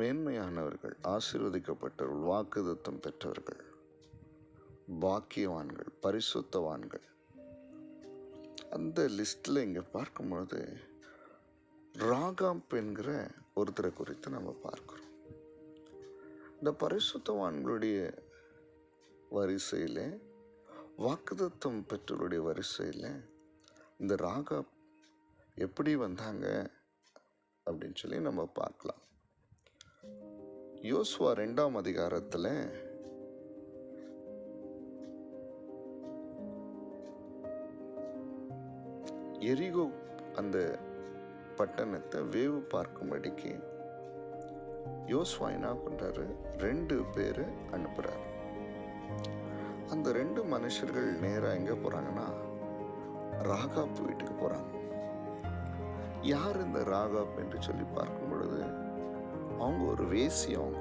மேன்மையானவர்கள் ஆசீர்வதிக்கப்பட்டவர்கள் வாக்குதத்தம் பெற்றவர்கள் பாக்கியவான்கள் பரிசுத்தவான்கள். அந்த லிஸ்ட்டில் இங்கே பார்க்கும்பொழுது ராகாம்ப் என்கிற ஒருத்தரை குறித்து நம்ம பார்க்குறோம். இந்த பரிசுத்தவான்களுடைய வரிசையில் வாக்குதத்தம் பெற்றவருடைய வரிசையில் இந்த ராகாப் எப்படி வந்தாங்க? அப்படின்னு சொல்லி நம்ம பார்க்கலாம். யோசுவா ரெண்டாம் அதிகாரத்தில் எரிகோ அந்த பட்டணத்தை வேவு பார்க்கும்படிக்கு யோசுவா என்ன பண்ணுறாரு ரெண்டு பேர் அனுப்புகிறார் அந்த ரெண்டு மனுஷர்கள் நேராக எங்கே போகிறாங்கன்னா ராகாப் வீட்டுக்கு போகிறாங்க யார் இந்த ராகாப் என்று சொல்லி பார்க்கும் பொழுது அவங்க ஒரு வேசி அவங்க.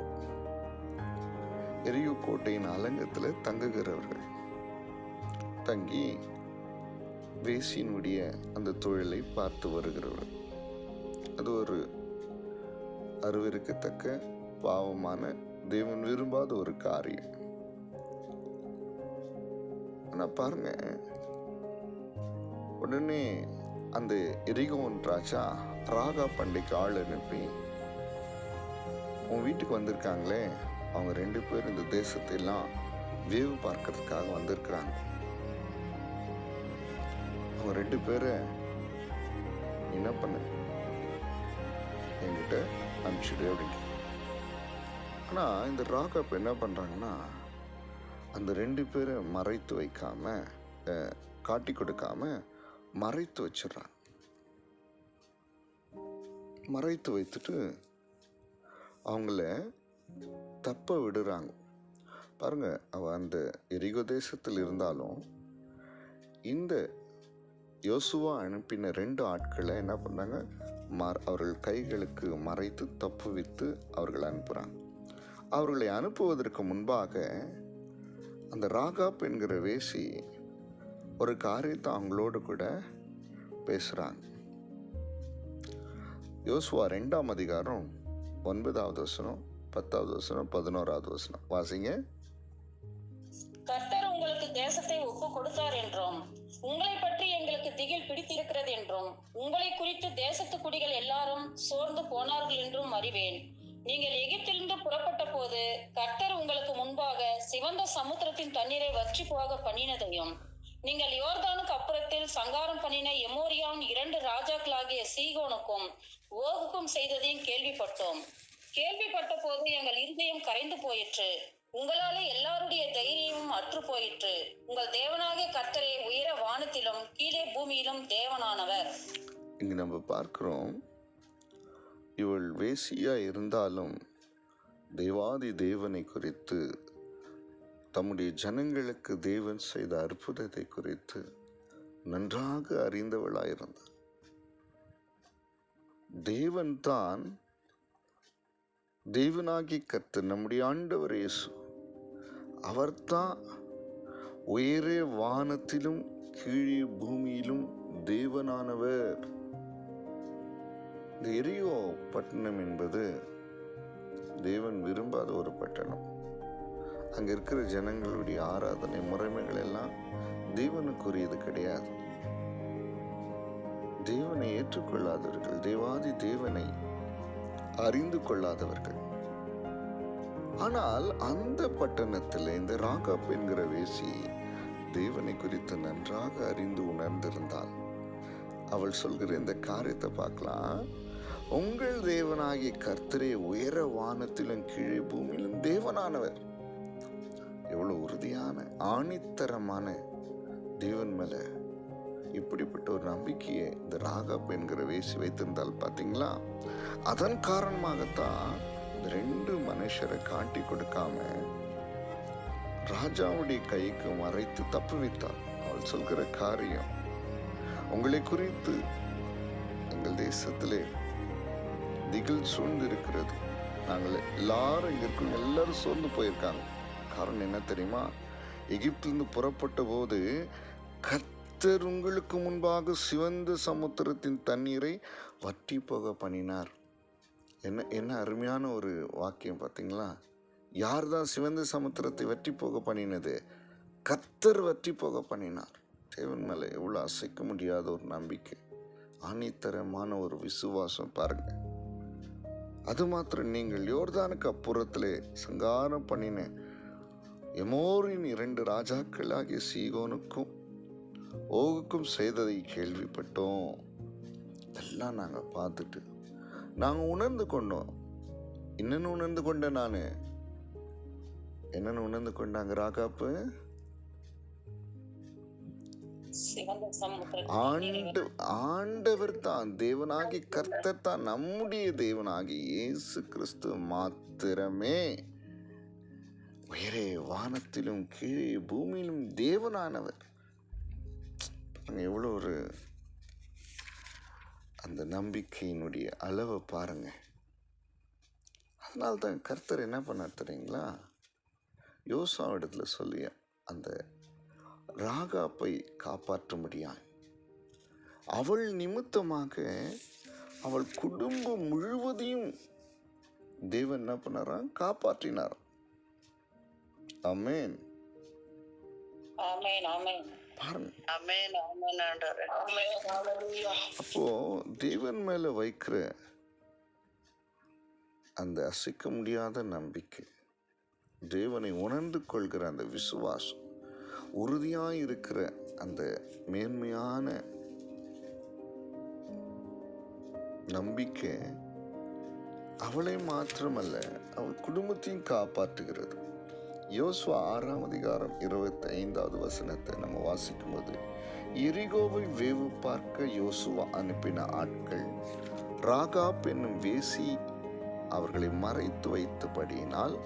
எரியூ கோட்டையின் அலங்கத்தில் தங்குகிறவர்கள். தங்கி வேசியினுடைய அந்த தொழிலை பார்த்து வருகிறவர்கள். அது ஒரு அருவருக்கத்தக்க பாவமான தேவன் விரும்பாத ஒரு காரியம். ஆனால் பாருங்க உடனே அந்த எரிகோன் ராஜா ராகா பண்டைக்கு ஆள் அனுப்பி உன் வீட்டுக்கு வந்திருக்காங்களே. அவங்க ரெண்டு பேர் இந்த தேசத்தையெல்லாம் வியூ வேவு பார்க்கறதுக்காக வந்திருக்கிறாங்க. அவங்க ரெண்டு பேரை என்ன பண்ண? என்கிட்ட அனுப்பிச்சிடு அப்படின்னு. ஆனால் இந்த ராகப் என்ன பண்ணுறாங்கன்னா அந்த ரெண்டு பேரை மறைத்து வைக்காம காட்டி கொடுக்காம மறைத்து வச்சிடுறாங்க. மறைத்து வைத்துட்டு அவங்கள தப்ப விடுறாங்க. பாருங்க அவ அந்த எரிகோ தேசத்தில் இருந்தாலும் இந்த யோசுவா அனுப்பின ரெண்டு ஆட்களை என்ன பண்ணாங்க? மற அவர்கள் கைகளுக்கு மறைத்து தப்பு வித்து அவர்களை அனுப்புகிறாங்க அவர்களை அனுப்புவதற்கு முன்பாக அந்த ராகாப் என்கிற வேசி ஒரு காரியத்தை அவங்களோடு கூட பேசுகிறாங்க யோசுவா ரெண்டாம் அதிகாரம் ஒன்பதாவது வசனம் பத்தாவது வசனம் பதினோராவது வசனம். வாசிங்க. கர்த்தர் உங்களுக்கு தேசத்தை ஒப்பு கொடுத்தார் என்றும் உங்களை பற்றி எங்களுக்கு திகில் பிடித்திருக்கிறது என்றும் உங்களை குறித்து தேசத்து குடிகள் எல்லாரும் சோர்ந்து போனார்கள் என்றும் அறிவேன். நீங்கள் எகிப்திலிருந்து புறப்பட்ட போது கர்த்தர் உங்களுக்கு முன்பாக சிவந்த சமுத்திரத்தின் தண்ணீரை வற்றி போக பண்ணினதையும் நீங்கள் யோர்தானுக்கு அப்புறத்தில் சங்காரம் பண்ணின எமோரியான் இரண்டு ராஜாக்களாகிய சீகோனுக்கும் ஓகுக்கும் செய்ததையும் கேள்விப்பட்டோம். கேள்விப்பட்ட போது எங்கள் இருதயம் கரைந்து போயிற்று. உங்களாலே எல்லாருடைய தைரியமும் அற்று போயிற்று. உங்கள் தேவனாகிய கர்த்தரே உயர வானத்திலும் கீழே பூமியிலும் தேவனானவர். இங்கு நம்ம பார்க்கிறோம் இவள் வேசியா இருந்தாலும் தேவாதி தேவனை குறித்து தம்முடைய ஜனங்களுக்கு தேவன் செய்த அற்புதத்தை குறித்து நன்றாக அறிந்தவளாயிருந்தார் தேவன் தான் தேவனாகி கத்து நம்முடைய ஆண்டவர் இயேசு. அவர்தான் உயரே வானத்திலும் கீழே பூமியிலும் தேவனானவர். இந்த எரியோ பட்டணம் என்பது தேவன் விரும்பாத ஒரு பட்டணம். அங்க இருக்கிற ஜனங்களுடைய ஆராதனை முறைமைகள் எல்லாம் தேவனுக்குரியது கிடையாது. தேவனை ஏற்றுக்கொள்ளாதவர்கள் தேவாதி தேவனை அறிந்து கொள்ளாதவர்கள். ஆனால் அந்த பட்டணத்தில் இந்த ராகப் என்கிற வேசி தேவனை குறித்து நன்றாக அறிந்து உணர்ந்திருந்தாள். அவள் சொல்கிற இந்த காரியத்தை பார்க்கலாம். உங்கள் தேவனாகிய கர்த்தரே உயர வானத்திலும் கீழே பூமியிலும் தேவனானவர். எவ்வளோ உறுதியான ஆணித்தரமான தேவன் மேல இப்படிப்பட்ட ஒரு நம்பிக்கையை இந்த ராகப் என்கிற வேசி வைத்திருந்தால் பார்த்தீங்களா? அதன் காரணமாகத்தான் இந்த ரெண்டு மனுஷரை காட்டி கொடுக்காம ராஜாவுடைய கைக்கு மறைத்து தப்பு வைத்தார். அவள் சொல்கிற காரியம் உங்களை குறித்து எங்கள் தேசத்திலே திகில் சூழ்ந்து இருக்கிறது நாங்கள் எல்லாரும் இங்க இருக்கோம் எல்லாரும் சோர்ந்து போயிருக்காங்க. காரணம் என்ன தெரியுமா? எகிப்திலிருந்து புறப்பட்ட போது கத்தர் உங்களுக்கு முன்பாக சிவந்த சமுத்திரத்தின் தண்ணீரை வற்றி போக பண்ணினார். என்ன என்ன அருமையான ஒரு வாக்கியம் பார்த்தீங்களா? யார் தான் சிவந்த சமுத்திரத்தை வற்றி போக பண்ணினது? கத்தர் வற்றி போக பண்ணினார். தேவன் மேலே எவ்வளோ அசைக்க முடியாத ஒரு நம்பிக்கை. ஆணித்தரமான ஒரு விசுவாசம் பாருங்க. அது மாத்திரம் நீங்கள் யோர்தானுக்கு அப்புறத்திலே சங்காரம் பண்ணினேன் எமோரின் இரண்டு ராஜாக்களாகிய சீகோனுக்கும் ஓகுக்கும் செய்ததை கேள்விப்பட்டோம். எல்லாம் நாங்கள் பார்த்துட்டு நாங்கள் உணர்ந்து கொண்டோம். என்னென்னு உணர்ந்து கொண்டேன் நான்? என்னென்னு உணர்ந்து கொண்டாங்க ராகாப்பு? ஆண்டு ஆண்டவர் தான் தேவனாகி கர்த்தர் தான் நம்முடைய தேவனாகி இயேசு கிறிஸ்து மாத்திரமே. உயரே வானத்திலும் கீழே பூமியிலும் தேவனானவர். எவ்வளோ ஒரு அந்த நம்பிக்கையினுடைய அளவை பாருங்க. அதனால தான் கர்த்தர் என்ன பண்ணார் தெரியுங்களா? யோசா இடத்துல சொல்லி அந்த ராகாப்பை காப்பாற்றும்படியாய். அவள் நிமித்தமாக அவள் குடும்பம் முழுவதையும் தேவன் என்ன பண்ணாராம்? காப்பாற்றினார் ஹalleluya. அப்போ தேவன் மேல வைக்கிற அந்த அசைக்க முடியாத நம்பிக்கை தேவனை உணர்ந்து கொள்கிற அந்த விசுவாசம் உறுதியாய் இருக்கிற அந்த மேன்மையான நம்பிக்கை அவளை மாத்திரமல்ல அவள் குடும்பத்தையும் காப்பாற்றுகிறது. யோசுவா ஆறாம் அதிகாரம் இருபத்தி ஐந்தாவது வசனத்தை நம்ம வாசிக்கும்போது எரிகோவை வேவு பார்க்க யோசுவா அனுப்பின ஆட்கள் ராகாப் என்னும் வேசி அவர்களை மறைத்து வைத்தபடியினால்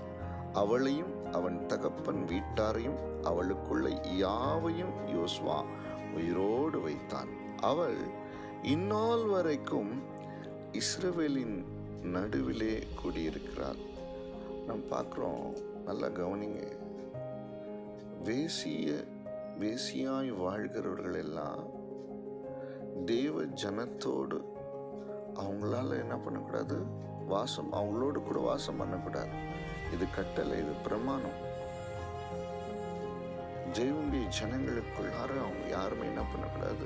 அவளையும் அவன் தகப்பன் வீட்டாரையும் அவளுக்குள்ள யாவையும் யோசுவா உயிரோடு வைத்தான். அவள் இந்நாள் வரைக்கும் இஸ்ரவேலின் நடுவிலே குடியிருக்கிறாள். நாம் பார்க்குறோம் நல்லா கவனிங்க. வேசிய வேசியாய் வாழ்கிறவர்கள் எல்லாம் தேவ ஜனத்தோடு அவங்களால என்ன பண்ணக்கூடாது? வாசம் அவங்களோடு கூட வாசம் பண்ணக்கூடாது. இது கட்டளை இது பிரமாணம். தேவனுடைய ஜனங்களுக்குள்ளார அவங்க யாருமே என்ன பண்ணக்கூடாது?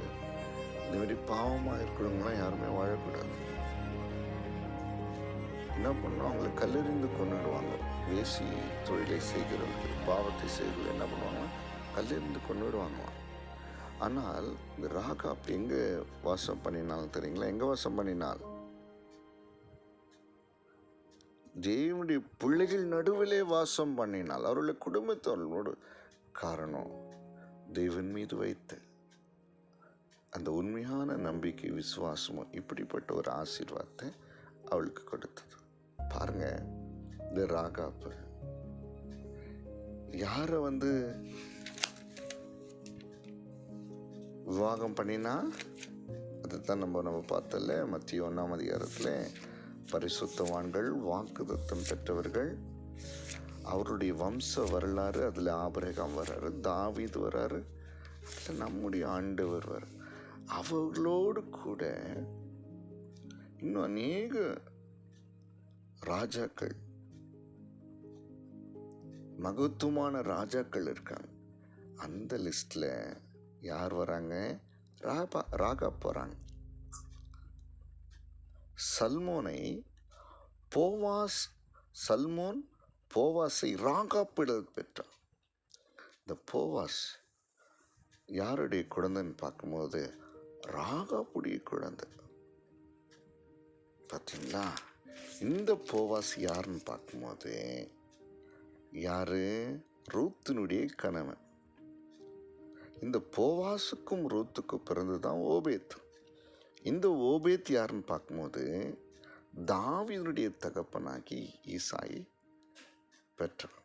இந்த மாதிரி பாவமாக இருக்கிறவங்களாம் யாருமே வாழக்கூடாது. என்ன பண்ணணும்? அவங்களை கல்லெறிந்து கொண்டுடுவாங்க. வேசி தொழிலை செய்கிறவர்கள் பாவத்தை செய்கிறவர்கள் என்ன பண்ணுவாங்க கல்லெறிந்து கொண்டுடுவாங்க ஆனால் இந்த ராகா அப்படி எங்கே வாசம் பண்ணினாலும் தெரியுங்களா? எங்கே வாசம் பண்ணினால்? தேவனுடைய பிள்ளைகள் நடுவிலே வாசம் பண்ணினால் அவருடைய குடும்பத்தோடு காரணம் தேவன் மீது வைத்த அந்த உண்மையான நம்பிக்கை விசுவாசமும் இப்படிப்பட்ட ஒரு ஆசீர்வாதத்தை அவளுக்கு கொடுத்தது. பாருங்க. இந்த ராகாப்பு யாரை வந்து விவாகம் பண்ணினா அதுதான் நம்ம நம்ம பார்த்தல மத்திய ஒன்றாம் அதிகாரத்தில் பரிசுத்தவான்கள் வாக்குதத்தம் பெற்றவர்கள் அவருடைய வம்ச வரலாறு அதில் ஆபரகம் வர்றாரு தாவீது வர்றாரு அதில் நம்முடைய ஆண்டவர் வர அவர்களோடு கூட இன்னும் அநேக ராஜாக்கள் மகத்துவமான ராஜாக்கள் இருக்காங்க. அந்த லிஸ்ட்டில் யார் வராங்க? ராபா ராகா போகிறாங்க சல்மோனை போவாஸ் சல்மோன் போவாஸை ராகாப்பிடல் பெற்றான் இந்த போவாஸ் யாருடைய குழந்தைன்னு பார்க்கும்போது ராகாப்புடைய குழந்தை. பார்த்தீங்களா? இந்த போவாஸ் யாருன்னு பார்க்கும்போது யார்? ரூத்தினுடைய கணவன். இந்த போவாசுக்கும் ரூத்துக்கும் பிறந்ததுதான் ஓபேத். இந்த ஓபேத் யாருன்னு பார்க்கும்போது தாவீதுடைய தகப்பனாகி ஈசாயை பெற்றவன்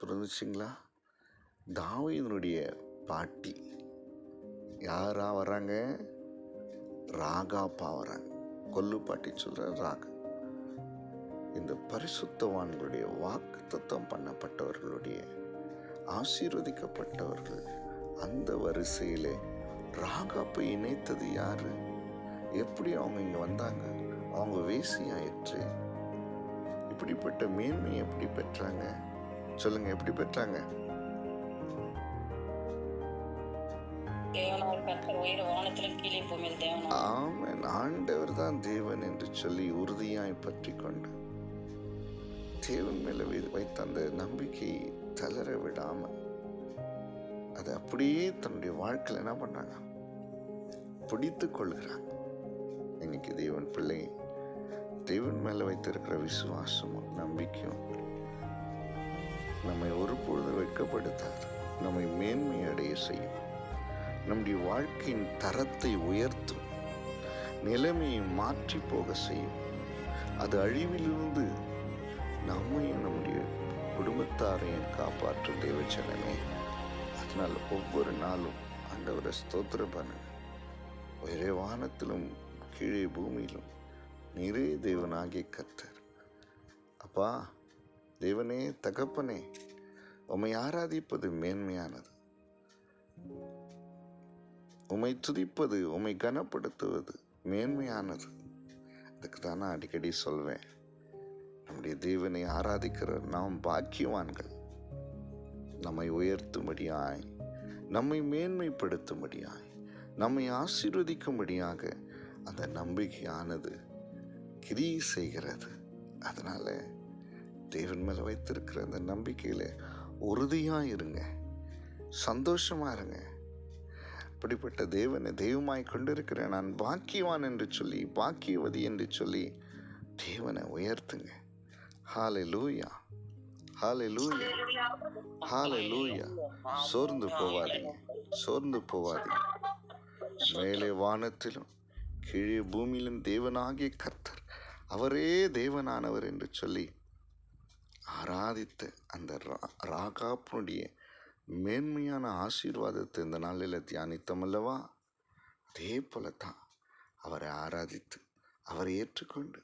புரிஞ்சுச்சிங்களா? தாவீதுனுடைய பாட்டி. யாரா வராங்க ராகாப்பா வராங்க கொல்லு பாட்டி சொல்கிற ராகா. இந்த பரிசுத்தவான்களுடைய வாக்கு தத்தம் பண்ணப்பட்டவர்களுடைய ஆசீர்வதிக்கப்பட்டவர்கள் அந்த வரிசையிலே ராகாப்பை இணைத்தது யாரு? எப்படி அவங்க இங்க வந்தாங்க? அவங்க வேசியாயிற்று இப்படிப்பட்ட மேன்மை எப்படி பெற்றாங்க? சொல்லுங்க எப்படி பெற்றாங்க? ஆமென். ஆண்டவர் தான் தேவன் என்று சொல்லி உறுதியாய் பற்றி கொண்டு தேவன் மேல வை- வைத்த அந்த நம்பிக்கை தளர விடாம அதை அப்படியே தன்னுடைய வாழ்க்கையில் என்ன பண்ணாங்க பிடித்து கொள்கிறாங்க. இன்னைக்கு தேவன் பிள்ளை தேவன் மேல வைத்திருக்கிற விசுவாசமும் நம்பிக்கையும் நம்மை ஒருபொழுது வெட்கப்படுத்தாது. நம்மை மேன்மை அடைய செய்யும். நம்முடைய வாழ்க்கையின் தரத்தை உயர்த்தும். நிலைமையை மாற்றி போக செய்யும். அது அழிவிலிருந்து நம்மையும் நம்முடைய குடும்பத்தாரையும் காப்பாற்றும் தேவச்சனமே அதனால் ஒவ்வொரு நாளும் ஆண்டவரை ஸ்தோத்திரம் பண்ணுங்க. ஒரே வானத்திலும் கீழே பூமியிலும் நிறைய தேவனாகிய கத்தர் அப்பா தேவனே தகப்பனே உம்மை ஆராதிப்பது மேன்மையானது. உம்மை துதிப்பது உம்மை கனப்படுத்துவது மேன்மையானது. அதுக்கு தான் நான் அடிக்கடி சொல்வேன். நம்முடைய தேவனை ஆராதிக்கிற நாம் பாக்கியவான்கள். நம்மை உயர்த்தும்படியாய் நம்மை மேன்மைப்படுத்தும்படியாய் நம்மை ஆசீர்வதிக்கும்படியாக அந்த நம்பிக்கையானது கிரி செய்கிறது. அதனால் தேவன் மேலே வைத்திருக்கிற அந்த நம்பிக்கையில் உறுதியாக இருங்க. சந்தோஷமாக இருங்க. அப்படிப்பட்ட தேவனை தெய்வமாய் கொண்டிருக்கிறேன் நான் பாக்கியவான் என்று சொல்லி பாக்கியவதி என்று சொல்லி தேவனை உயர்த்துங்க. ஹாலே லூயா ஹாலே லூயா ஹாலே லூயா சோர்ந்து போவாதீங்க சோர்ந்து போவாதீங்க மேலே வானத்திலும் கீழே பூமியிலும் தேவனாகிய கர்த்தர் அவரே தேவனானவர் என்று சொல்லி ஆராதித்த அந்த ரா- மேன்மையான ஆசீர்வாதத்தை இந்த நாளில் தியானித்தம் அல்லவா அதே போல தான் அவரை ஆராதித்து அவரை ஏற்றுக்கொண்டு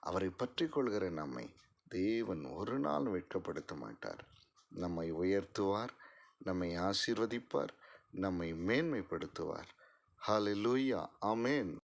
அவரை பற்றி கொள்கிற நம்மை தேவன் ஒரு நாள் வெட்கப்படுத்த மாட்டார். நம்மை உயர்த்துவார் நம்மை ஆசீர்வதிப்பார் நம்மை மேன்மைப்படுத்துவார். ஹalleluya அமேன்